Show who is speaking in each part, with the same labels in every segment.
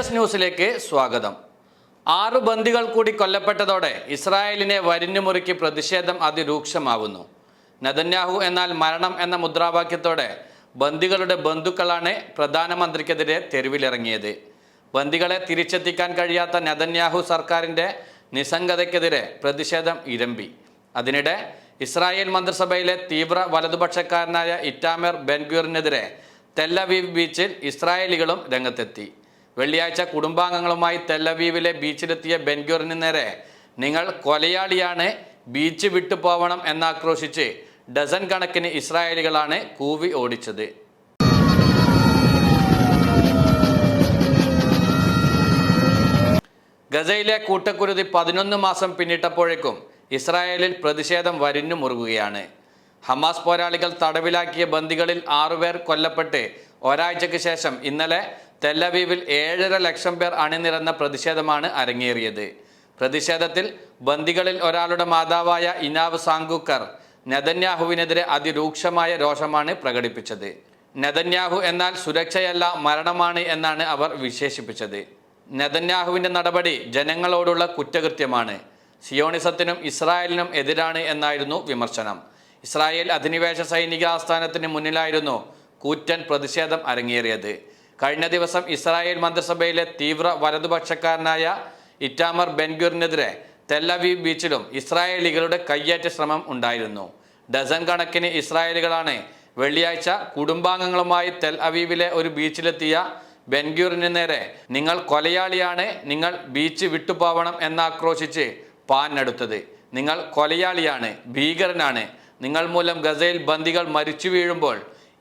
Speaker 1: തേജസ് ന്യൂസിലേക്ക് സ്വാഗതം. ആറ് ബന്ദികൾ കൂടി കൊല്ലപ്പെട്ടതോടെ ഇസ്രായേലിനെ വരിഞ്ഞുമുറുക്കി പ്രതിഷേധം അതിരൂക്ഷമാകുന്നു നദന്യാഹു എന്നാൽ മരണം എന്ന മുദ്രാവാക്യത്തോടെ ബന്ദികളുടെ ബന്ധുക്കളാണ് പ്രധാനമന്ത്രിക്കെതിരെ തെരുവിലിറങ്ങിയത്. ബന്ദികളെ തിരിച്ചെത്തിക്കാൻ കഴിയാത്ത നദന്യാഹു സർക്കാരിന്റെ നിസ്സംഗതയ്ക്കെതിരെ പ്രതിഷേധം ഇരമ്പി. അതിനിടെ ഇസ്രായേൽ മന്ത്രിസഭയിലെ തീവ്ര വലതുപക്ഷക്കാരനായ ഇറ്റാമർ ബെൻഗ്യൂറിനെതിരെ തെല്ലവീവ് ബീച്ചിൽ ഇസ്രായേലികളും രംഗത്തെത്തി. വെള്ളിയാഴ്ച കുടുംബാംഗങ്ങളുമായി തെല്ലവീവിലെ ബീച്ചിലെത്തിയ ബെൻഗ്യൂറിന് നേരെ നിങ്ങൾ കൊലയാളിയാണ് ബീച്ച് വിട്ടു പോവണം എന്നാക്രോശിച്ച് ഡസൻ കണക്കിന് ഇസ്രായേലികളാണ് കൂവി ഓടിച്ചത്. ഗസയിലെ കൂട്ടക്കുരുതി പതിനൊന്ന് മാസം പിന്നിട്ടപ്പോഴേക്കും ഇസ്രായേലിൽ പ്രതിഷേധം വരിഞ്ഞു മുറുകുകയാണ്. ഹമാസ് പോരാളികൾ തടവിലാക്കിയ ബന്ദികളിൽ ആറുപേർ കൊല്ലപ്പെട്ട് ഒരാഴ്ചയ്ക്ക് ശേഷം ഇന്നലെ തെല്ലവീവിൽ ഏഴര ലക്ഷം പേർ അണിനിരന്ന പ്രതിഷേധമാണ് അരങ്ങേറിയത്. പ്രതിഷേധത്തിൽ ബന്ദികളിൽ ഒരാളുടെ മാതാവായ ഇനാവ് സാങ്കുക്കർ നെതന്യാഹുവിനെതിരെ അതിരൂക്ഷമായ രോഷമാണ് പ്രകടിപ്പിച്ചത്. നെതന്യാഹു എന്നാൽ സുരക്ഷയല്ല മരണമാണ് എന്നാണ് അവർ വിശേഷിപ്പിച്ചത്. നെതന്യാഹുവിന്റെ നടപടി ജനങ്ങളോടുള്ള കുറ്റകൃത്യമാണ്. സിയോണിസത്തിനും ഇസ്രായേലിനും എതിരാണ് എന്നായിരുന്നു വിമർശനം. ഇസ്രായേൽ അധിനിവേശ സൈനിക ആസ്ഥാനത്തിന് മുന്നിലായിരുന്നു കൂറ്റൻ പ്രതിഷേധം അരങ്ങേറിയത്. കഴിഞ്ഞ ദിവസം ഇസ്രായേൽ മന്ത്രിസഭയിലെ തീവ്ര വലതുപക്ഷക്കാരനായ ഇറ്റാമർ ബെൻഗ്യൂറിനെതിരെ തെല്ലവീവ് ബീച്ചിലും ഇസ്രായേലികളുടെ കയ്യേറ്റ ശ്രമം ഉണ്ടായിരുന്നു. ഡസൻ കണക്കിന് ഇസ്രായേലികളാണ് വെള്ളിയാഴ്ച കുടുംബാംഗങ്ങളുമായി തെൽ അവീവിലെ ഒരു ബീച്ചിലെത്തിയ ബെൻഗ്യൂറിന് നേരെ നിങ്ങൾ കൊലയാളിയാണ് നിങ്ങൾ ബീച്ച് വിട്ടുപോവണം എന്നാക്രോശിച്ച് പാഞ്ഞെടുത്തത്. നിങ്ങൾ കൊലയാളിയാണ് ഭീകരനാണ്. നിങ്ങൾ മൂലം ഗസയിൽ ബന്ദികൾ മരിച്ചു വീഴുമ്പോൾ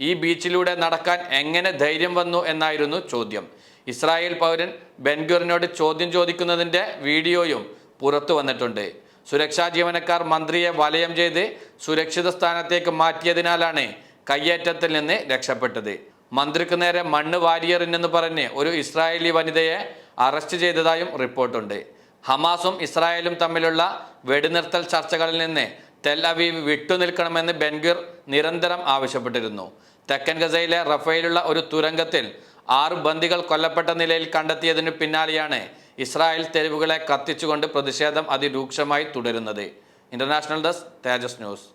Speaker 1: ഈ ബീച്ചിലൂടെ നടക്കാൻ എങ്ങനെ ധൈര്യം വന്നു എന്നായിരുന്നു ചോദ്യം. ഇസ്രായേൽ പൗരൻ ബെൻഗ്യൂറിനോട് ചോദ്യം ചോദിക്കുന്നതിന്റെ വീഡിയോയും പുറത്തു വന്നിട്ടുണ്ട്. സുരക്ഷാ ജീവനക്കാർ മന്ത്രിയെ വലയം ചെയ്ത് സുരക്ഷിത സ്ഥാനത്തേക്ക് മാറ്റിയതിനാലാണ് കയ്യേറ്റത്തിൽ നിന്ന് രക്ഷപ്പെട്ടത്. മന്ത്രിക്ക് നേരെ മണ്ണ് വാരിയറിനെന്ന് പറഞ്ഞ് ഒരു ഇസ്രായേലി വനിതയെ അറസ്റ്റ് ചെയ്തതായും റിപ്പോർട്ടുണ്ട്. ഹമാസും ഇസ്രായേലും തമ്മിലുള്ള വെടിനിർത്തൽ ചർച്ചകളിൽ നിന്ന് തെൽ അവീവ് വിട്ടുനിൽക്കണമെന്ന് ബെൻഗിർ നിരന്തരം ആവശ്യപ്പെട്ടിരുന്നു. തെക്കൻ ഗസയിലെ റഫേലുള്ള ഒരു തുരങ്കത്തിൽ ആറ് ബന്ദികൾ കൊല്ലപ്പെട്ട നിലയിൽ കണ്ടെത്തിയതിനു പിന്നാലെയാണ് ഇസ്രായേൽ തെരുവുകളെ കത്തിച്ചുകൊണ്ട് പ്രതിഷേധം അതിരൂക്ഷമായി തുടരുന്നത്. International desk Tejas news.